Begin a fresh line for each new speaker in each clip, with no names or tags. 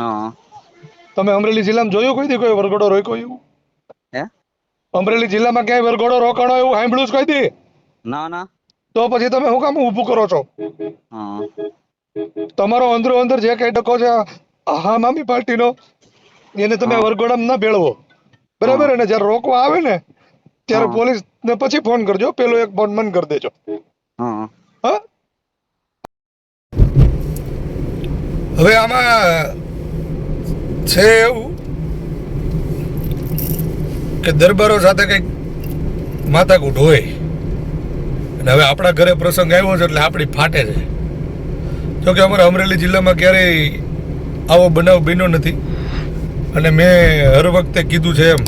હા.
તમે અમરેલી જિલ્લામાં જોયું કોઈ દી કોઈ વરઘોડો રોક્યો એવું?
હે?
અમરેલી જિલ્લામાં ક્યાંય વરઘોડો રોકાણો એવું સાંભળ્યું છે કોઈ દી?
ના ના.
તો પછી તમે શું કામ ઊભું કરો છો?
હા.
તમારો અંદરો અંદર જે કઈ ડકો છે આ હામ પાર્ટીનો એને તમે. વરઘોડામાં ના ભેળવો. બરાબર? અને જ્યારે રોકવા આવે ને ત્યારે પોલીસ ને પછી ફોન કરજો. પેલો એક ફોન મન કરી દેજો.
હા.
હા? હવે આમાં છે એવું? કે દરબારો સાથે કંઈક માથાકૂટ હોય? અને હવે આપણા ઘરે પ્રસંગ આવ્યો છે એટલે આપણી ફાટે છે. જોકે અમારા અમરેલી જિલ્લામાં ક્યારેય આવો બનાવ બન્યો નથી. અને મેં હર વખતે કીધું છે એમ,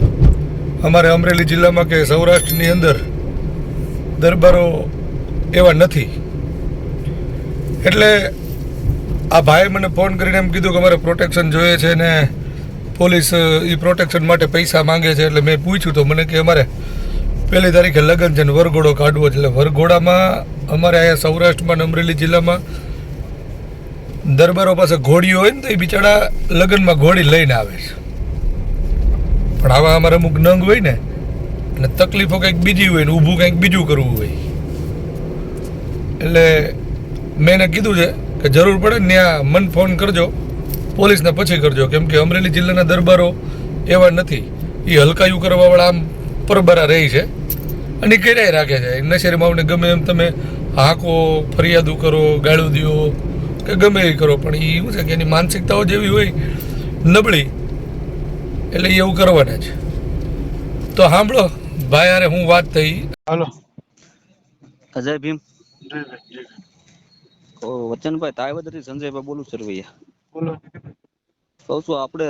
અમારે અમરેલી જિલ્લામાં કે સૌરાષ્ટ્રની અંદર દરબારો એવા નથી. એટલે આ ભાઈએ મને ફોન કરીને એમ કીધું કે અમારે પ્રોટેક્શન જોઈએ છે ને પોલીસ એ પ્રોટેક્શન માટે પૈસા માંગે છે એટલે મેં પૂછ્યું તો મને કે અમારે પહેલી તારીખે લગ્ન છે ને વરઘોડો કાઢવો છે. એટલે વરઘોડામાં અમારે અહીંયા સૌરાષ્ટ્રમાં અમરેલી જિલ્લામાં દરબારો પાસે ઘોડીઓ હોય ને તો એ બિચારા લગ્નમાં ઘોડી લઈને આવે છે. પણ આવા અમારે અમુક નંગ હોય ને, અને તકલીફો કંઈક બીજી હોય ને, ઊભું કંઈક બીજું કરવું હોય. એટલે મેં એને કીધું છે કે જરૂર પડે ને ત્યાં મન ફોન કરજો પોલીસને પછી કરજો કેમ કે અમરેલી જિલ્લાના દરબારો એવા નથી. એ હલકાયું કરવાવાળા આમ પરબરા રહી છે અને કર્યા રાખે છે. નશેરી માવને ગમે એમ તમે હાંકો ફરિયાદો કરો ગાળું દો કે ગમે એ કરો પણ એ શું છે કે એની માનસિકતાઓ જેવી હોય નબળી એટલે એ એવું કરવાના છે. તો સાંભળો ભાઈ અરે હું વાત થઈ. હાલો.
અજય ભીમ વચનભાઈ તાયવદરથી સંજયભાઈ બોલું સરવૈયા
બોલો.
કહું છું આપણે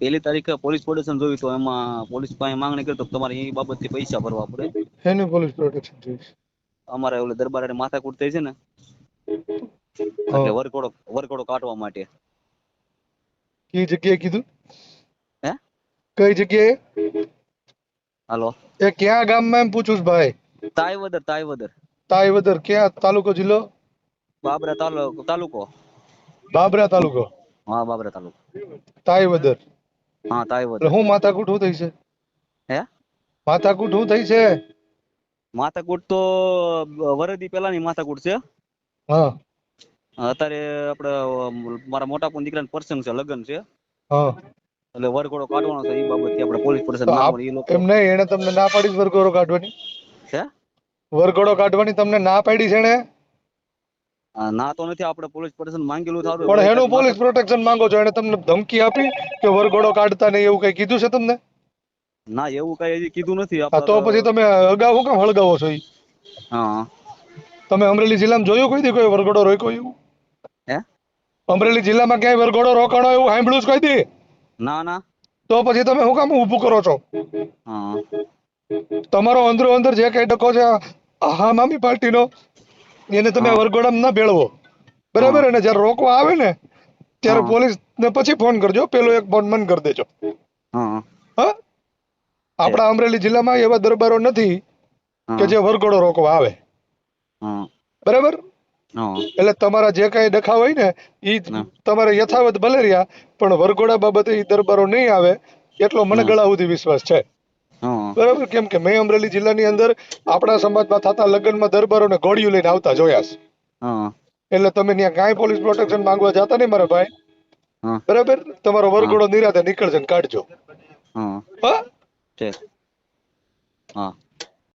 પહેલી તારીખે પોલીસ પ્રોટેક્શન જોયું તો એમાં પોલીસ પાસે માંગણી કરી તો તમારે એ બાબતથી પૈસા ભરવા પડે.
એનું પોલીસ પ્રોટેક્શન જોઈશ
અમારે ઓલે દરબારે માથાકૂટ થઈ છે ને એટલે વરકોડો વરકોડો કાઢવા માટે.
કઈ જગ્યાએ કીધું?
હે?
કઈ જગ્યાએ?
હાલો.
એ ક્યાં ગામમાં એમ પૂછું છું ભાઈ?
તાયવદર તાયવદર.
તાઈવદર ક્યાં? તાલુકો જિલ્લો?
બાબરા તાલુકો તાલુકો?
બાબરા તાલુકો.
હા બાબરા તાલુકો.
તાઈવદર
હા તાઈવદર
હું માથાકૂટ હું થઈ છે?
હે?
માથાકૂટ હું થઈ છે?
માથાકૂટ તો વરદી પહેલાની માથાકૂટ છે.
હા.
અત્યારે આપણે મારા મોટા પણ દીકરાનો પ્રસંગ છે લગ્ન છે.
હા.
એટલે વરઘોડો કાઢવાનો છે એ બાબતથી આપણે પોલીસ સ્ટેશન
એમ નહીં એને તમને ના પાડી વરઘોડો કાઢવાની?
છે
વરઘોડો કાઢવાની તમને ના પાડી છે ને
ના તો નથી આપણે પોલીસ પ્રોટેક્શન માંગેલું થારું
પણ એનું પોલીસ પ્રોટેક્શન માંગો છો એને તમને ધમકી આપી કે વરઘોડો કાઢતા નહીં એવું કઈ કીધું છે તમને?
ના એવું કઈ હજી કીધું નથી.
તો પછી તમે અગાઉ કેમ હળગાવો છો
હા.
તમે અમરેલી જિલ્લામાં જોયું કોઈ દી કોઈ વરઘોડો રોક્યો એવું?
હે?
અમરેલી જિલ્લામાં ક્યાંય વરઘોડો રોકાણો એવું સાંભળ્યું છે કોઈ દી?
ના ના.
તો પછી તમે શું કામ ઊભું કરો છો?
હા.
તમારો અંદરો અંદર જે કઈ ડકો છે હા મામી પાર્ટીનો? એને તમે. વરઘોડામાં ના ભેળવો. બરાબર? અને જ્યારે રોકવા આવે ને ત્યારે પોલીસ ને પછી ફોન કરજો. પેલો એક ફોન મન કરી દેજો.
હા.
આપણા અમરેલી જિલ્લામાં એવા દરબારો નથી કે જે વરઘોડો રોકવા આવે. બરાબર? એટલે તમારા જે કઈ ડખા હોય ને
એ
તમારે યથાવત ભલે રહ્યા પણ વરઘોડા બાબતે ઈ દરબારો નહીં આવે એટલો મને ગળા સુધી વિશ્વાસ છે. બરાબર? કેમ કે મેં અમરેલી જિલ્લાની અંદર આપણા સમાજમાં થતા લગ્નમાં દરબારોને ઘોડીઓ લઈને આવતા જોયા છે. એટલે તમે ત્યાં કાંઈ પોલીસ પ્રોટેક્શન માંગવા જતા નહીં મારા ભાઈ. બરાબર? તમારો વરઘોડો નિરાતે નીકળશે ને કાઢજો
હા હા.